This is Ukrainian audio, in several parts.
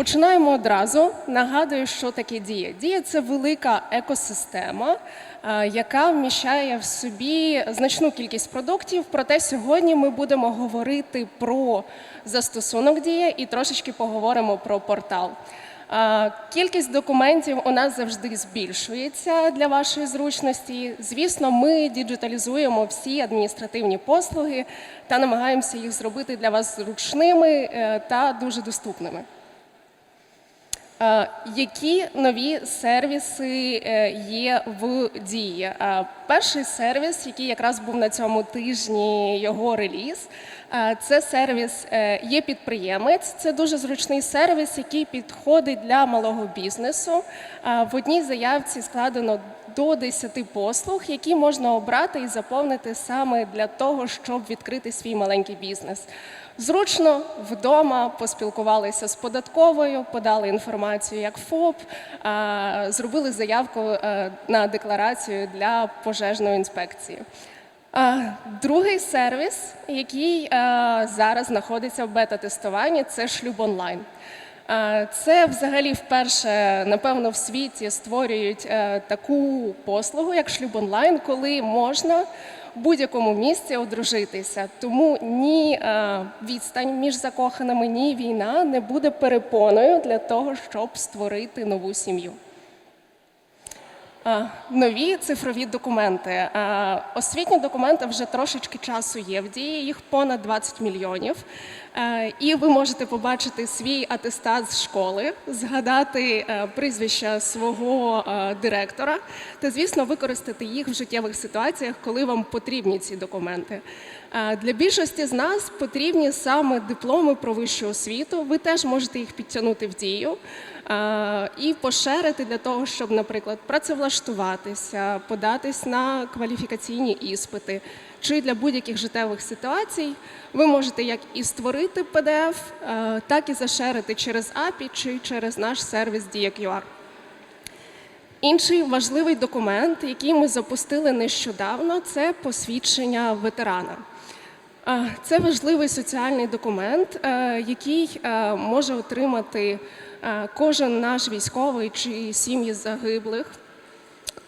Починаємо одразу. Нагадую, що таке дія. Дія це велика екосистема, е, яка вміщає в собі значну кількість продуктів. Проте сьогодні ми будемо говорити про застосунок дія і трошечки поговоримо про портал. Е, Кількість документів у нас завжди збільшується для вашої зручності. Звісно, ми діджиталізуємо всі адміністративні послуги та намагаємося їх зробити для вас зручними е, та дуже доступними. Е, Які нові сервіси е, є в дії? Е, Перший сервіс, який якраз був на цьому тижні його реліз, це сервіс є підприємець. Це дуже зручний сервіс, який підходить для малого бізнесу. В одній заявці складено до 10 послуг, які можна обрати і заповнити саме для того, щоб відкрити свій маленький бізнес. Зручно вдома поспілкувалися з податковою, подали інформацію як ФОП, зробили заявку е, на декларацію для пожежної інспекції. Другий сервіс, який е, зараз знаходиться в бета-тестуванні, це шлюб онлайн. Е, Це взагалі вперше, напевно, в світі створюють е, таку послугу, як шлюб онлайн, коли можна будь-якому місці одружитися. Тому ні е, відстань між закоханими, ні війна не буде перепоною для того, щоб створити нову сім'ю. Е, Нові цифрові документи. Е, Освітні документи вже трошечки часу є в дії, їх понад 20 мільйонів. Е, І ви можете побачити свій атестат з школи, згадати прізвище свого директора та, звісно, використати їх в життєвих ситуаціях, коли вам потрібні ці документи. Для більшості з нас потрібні саме дипломи про вищу освіту. Ви теж можете їх підтягнути в дію і поширити для того, щоб, наприклад, працевлаштуватися, податись на кваліфікаційні іспити чи для будь-яких життєвих ситуацій. Ви можете як і створити PDF, так і зашерити через API чи через наш сервіс DiaQR. Інший важливий документ, який ми запустили нещодавно, це посвідчення ветерана. Це важливий соціальний документ, е, який е, може отримати е, кожен наш військовий чи сім'ї загиблих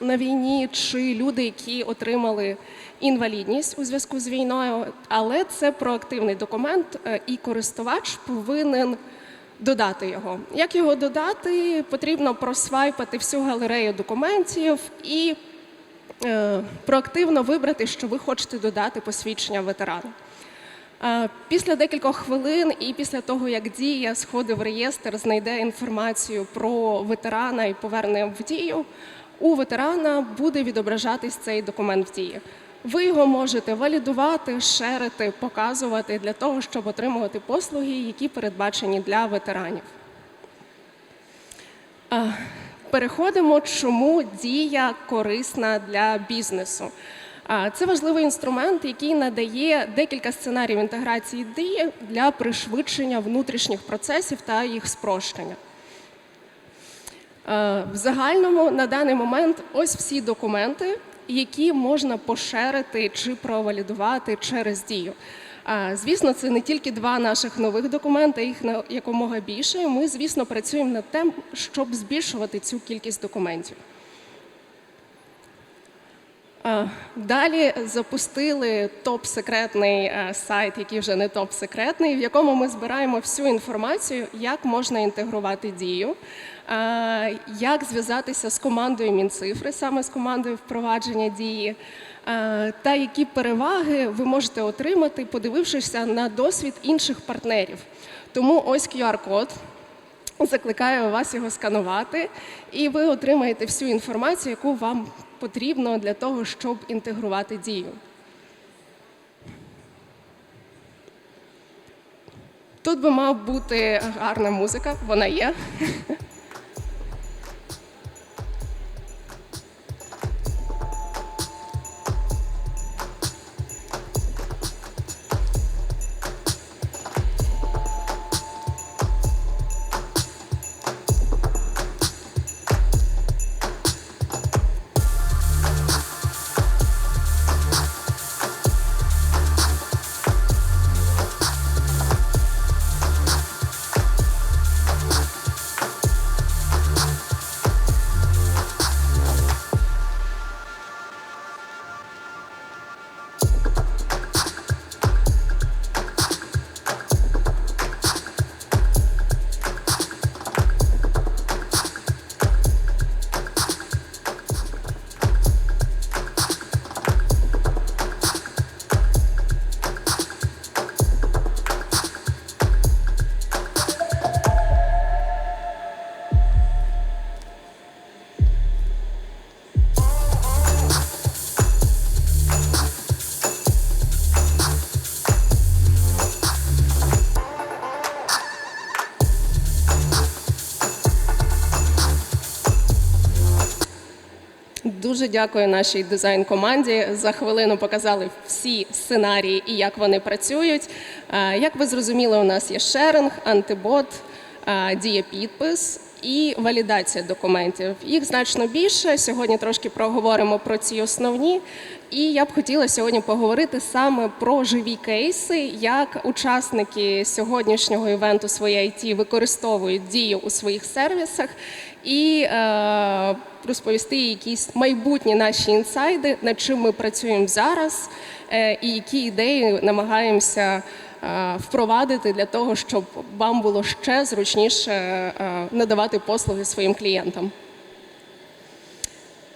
на війні, чи люди, які отримали інвалідність у зв'язку з війною. Але це проактивний документ, і користувач повинен додати його. Як його додати? Потрібно просвайпати всю галерею документів і проактивно вибрати, що ви хочете додати посвідчення ветерана. Е, Після декількох хвилин і після того, як дія сходить в реєстр, знайде інформацію про ветерана і поверне в дію, у ветерана буде відображатись цей документ в дії. Ви його можете валідувати, шерити, показувати для того, щоб отримувати послуги, які передбачені для ветеранів. Переходимо, чому дія корисна для бізнесу. Це важливий інструмент, який надає декілька сценаріїв інтеграції дії для пришвидшення внутрішніх процесів та їх спрощення. В загальному на даний момент ось всі документи, які можна поширити чи провалідувати через дію. Звісно, це не тільки два наших нових документи, їх на якомога більше. Ми, звісно, працюємо над тим, щоб збільшувати цю кількість документів. Далі запустили топ-секретний е, сайт, який вже не топ-секретний, в якому ми збираємо всю інформацію, як можна інтегрувати дію, як зв'язатися з командою Мінцифри, саме з командою впровадження дії, та які переваги ви можете отримати, подивившися на досвід інших партнерів. Тому ось QR-код. Закликаю вас його сканувати, і ви отримаєте всю інформацію, яку вам потрібно для того, щоб інтегрувати дію. Тут би мав бути гарна музика, вона є. Дуже дякую нашій дизайн-команді. За хвилину показали всі сценарії і як вони працюють. Як ви зрозуміли, у нас є шеринг, антибот, дієпідпис і валідація документів. Їх значно більше. Сьогодні трошки проговоримо про ці основні. І я б хотіла сьогодні поговорити саме про живі кейси, як учасники сьогоднішнього івенту своє IT використовують дію у своїх сервісах, і е, розповісти якісь майбутні наші інсайди, над чим ми працюємо зараз, е, і які ідеї намагаємося е, впровадити для того, щоб вам було ще зручніше е, надавати послуги своїм клієнтам.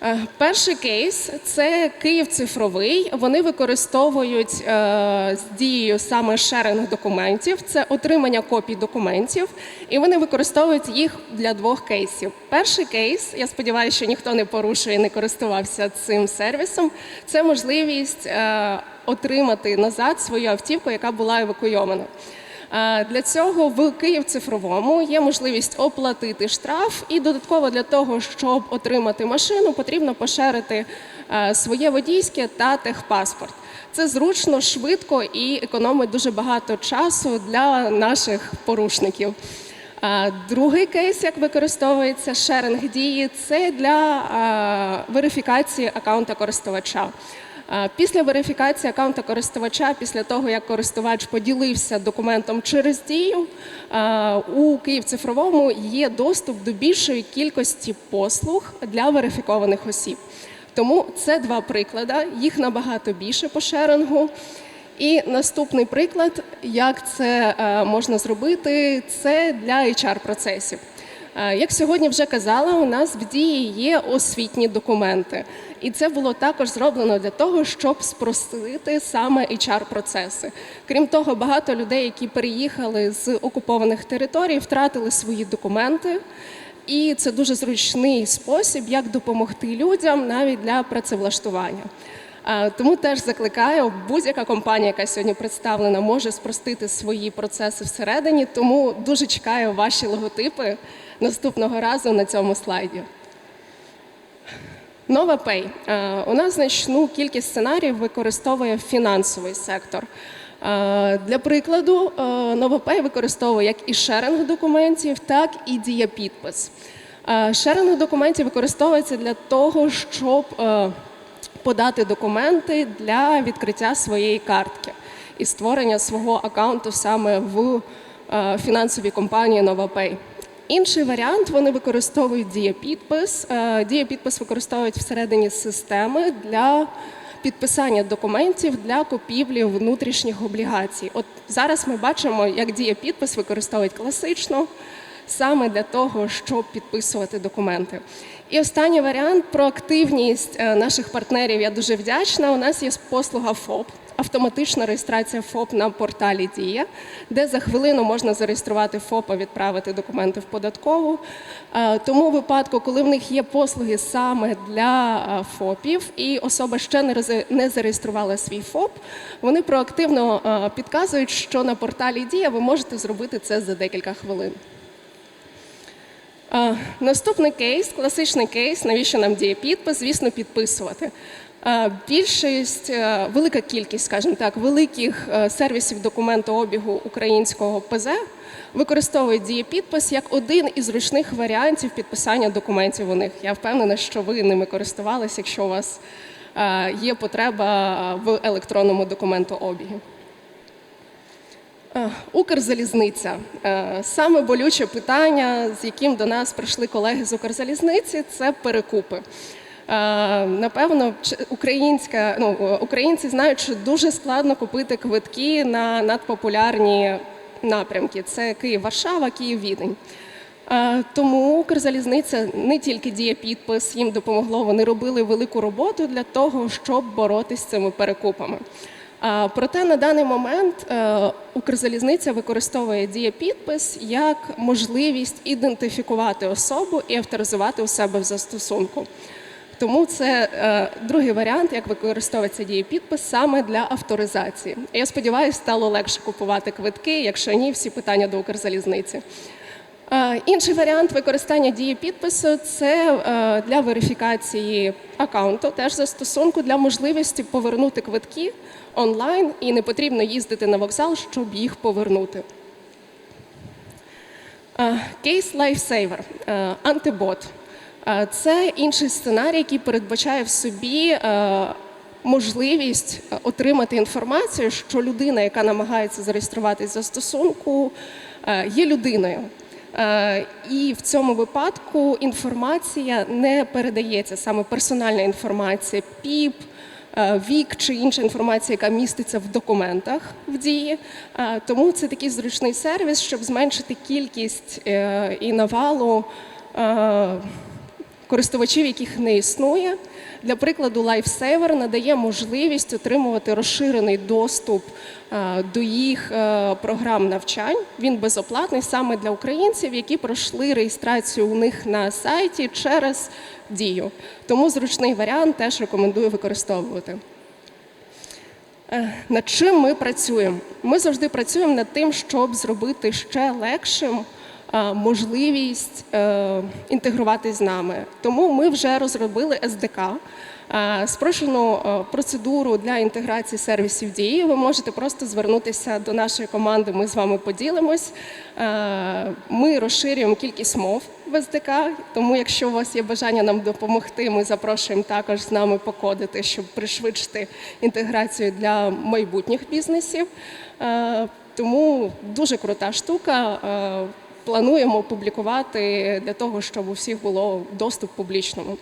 Е, Перший кейс це Київ цифровий. Вони використовують е, з дією саме шеринг документів, це отримання копій документів, і вони використовують їх для двох кейсів. Перший кейс, я сподіваюся, що ніхто не порушує, не користувався цим сервісом. Це можливість е, отримати назад свою автівку, яка була евакуйована. Е, Для цього в Київ цифровому є можливість оплатити штраф, і додатково для того, щоб отримати машину, потрібно поширити е, своє водійське та техпаспорт. Це зручно, швидко і економить дуже багато часу для наших порушників. Е, Другий кейс, як використовується шеринг дії, це для верифікації аккаунта користувача. Після верифікації аккаунта користувача, після того як користувач поділився документом через дію, у Київ цифровому є доступ до більшої кількості послуг для верифікованих осіб. Тому це два приклади, їх набагато більше по шерингу. І наступний приклад, як це е, можна зробити, це для HR-процесів. Е, Як сьогодні вже казала, у нас в дії є освітні документи, і це було також зроблено для того, щоб спростити саме HR-процеси. Крім того, багато людей, які переїхали з окупованих територій, втратили свої документи. І це дуже зручний спосіб, як допомогти людям навіть для працевлаштування. Е, Тому теж закликаю, будь-яка компанія, яка сьогодні представлена, може спростити свої процеси всередині. Тому дуже чекаю ваші логотипи наступного разу на цьому слайді. NovaPay. Е, У нас значну кількість сценаріїв використовує фінансовий сектор. Е, Для прикладу, е, NovaPay використовує як і шеринг документів, так і дієпідпис. Шеринг документів використовується для того, щоб подати документи для відкриття своєї картки і створення свого аккаунту саме в фінансовій компанії NovaPay. Інший варіант вони використовують дієпідпис. Е, Дієпідпис використовують всередині системи для підписання документів для купівлі внутрішніх облігацій. От зараз ми бачимо, як дієпідпис використовують класично саме для того, щоб підписувати документи. І останній варіант про активність е, наших партнерів. Я дуже вдячна. У нас є послуга ФОП. Автоматична реєстрація ФОП на порталі Дія, де за хвилину можна зареєструвати ФОП, а відправити документи в податкову. Е, Тому у випадку, коли в них є послуги саме для е, ФОПів, і особа ще не зареєструвала свій ФОП, вони проактивно е, підказують, що на порталі Дія ви можете зробити це за декілька хвилин. Наступний кейс, класичний кейс, навіщо нам діє підпис? Звісно, підписувати. Е, Більшість, е, велика кількість, скажімо так, великих е, сервісів документообігу українського ПЗ використовують дієпідпис як один із зручних варіантів підписання документів у них. Я впевнена, що ви ними користувалися, якщо у вас є потреба в електронному документообігі. Укрзалізниця саме болюче питання, з яким до нас прийшли колеги з Укрзалізниці, це перекупи. Е, Напевно, українська ну е, українці знають, що дуже складно купити квитки на надпопулярні напрямки: це Київ-Варшава, Київ-Відень. Е, Тому Укрзалізниця не тільки діє підпис, їм допомогло. Вони робили велику роботу для того, щоб боротися з цими перекупами. Проте на даний момент е, Укрзалізниця використовує дієпідпис як можливість ідентифікувати особу і авторизувати у себе в застосунку. Тому це е, другий варіант, як використовується дієпідпис саме для авторизації. Я сподіваюся, стало легше купувати квитки. Якщо ні, всі питання до Укрзалізниці. Е, Інший варіант використання дії підпису це е, для верифікації аккаунту, теж застосунку для можливості повернути квитки онлайн і не потрібно їздити на вокзал, щоб їх повернути. Е, Кейс е, антибот. Це інший сценарій, який передбачає в собі е, можливість е, отримати інформацію, що людина, яка намагається зареєструватись в застосунку, е, є людиною. І в цьому випадку інформація не передається, саме персональна інформація, ПІП, вік чи інша інформація, яка міститься в документах в дії. Тому це такий зручний сервіс, щоб зменшити кількість і навалу користувачів, яких не існує. Для прикладу, Lifesaver надає можливість отримувати розширений доступ е, до їх е, програм навчань. Він безоплатний саме для українців, які пройшли реєстрацію у них на сайті через дію. Тому зручний варіант теж рекомендую використовувати. Е, Над чим ми працюємо? Ми завжди працюємо над тим, щоб зробити ще легшим можливість е, інтегруватись з нами. Тому ми вже розробили SDK, е, спрощену е, процедуру для інтеграції сервісів дії. Ви можете просто звернутися до нашої команди. Ми з вами поділимось. Е, Ми розширюємо кількість мов в SDK, тому якщо у вас є бажання нам допомогти, ми запрошуємо також з нами покодити, щоб пришвидшити інтеграцію для майбутніх бізнесів. Е, Тому дуже крута штука. Плануємо публікувати для того, щоб у всіх було доступ публічному.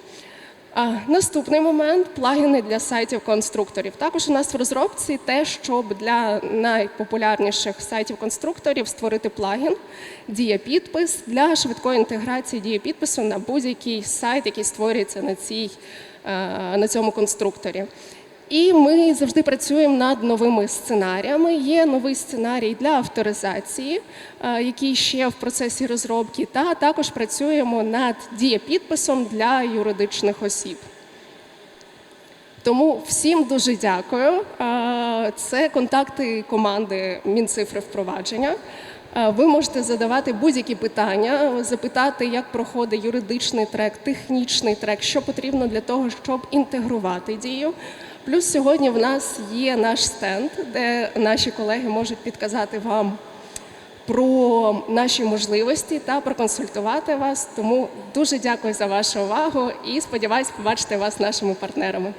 А, наступний момент плагіни для сайтів конструкторів. Також у нас в розробці те, щоб для найпопулярніших сайтів конструкторів створити плагін дія підпис для швидкої інтеграції дії підпису на будь-який сайт, який створюється на, цій, е, на цьому конструкторі. І ми завжди працюємо над новими сценаріями. Є новий сценарій для авторизації, е, який ще в процесі розробки, та також працюємо над дієпідписом для юридичних осіб. Тому всім дуже дякую. Е, Це контакти команди Мінцифри впровадження. Е, Ви можете задавати будь-які питання, запитати, як проходить юридичний трек, технічний трек, що потрібно для того, щоб інтегрувати дію. Плюс сьогодні в нас є наш стенд, де наші колеги можуть підказати вам про наші можливості та проконсультувати вас. Тому дуже дякую за вашу увагу і сподіваюсь побачити вас нашими партнерами.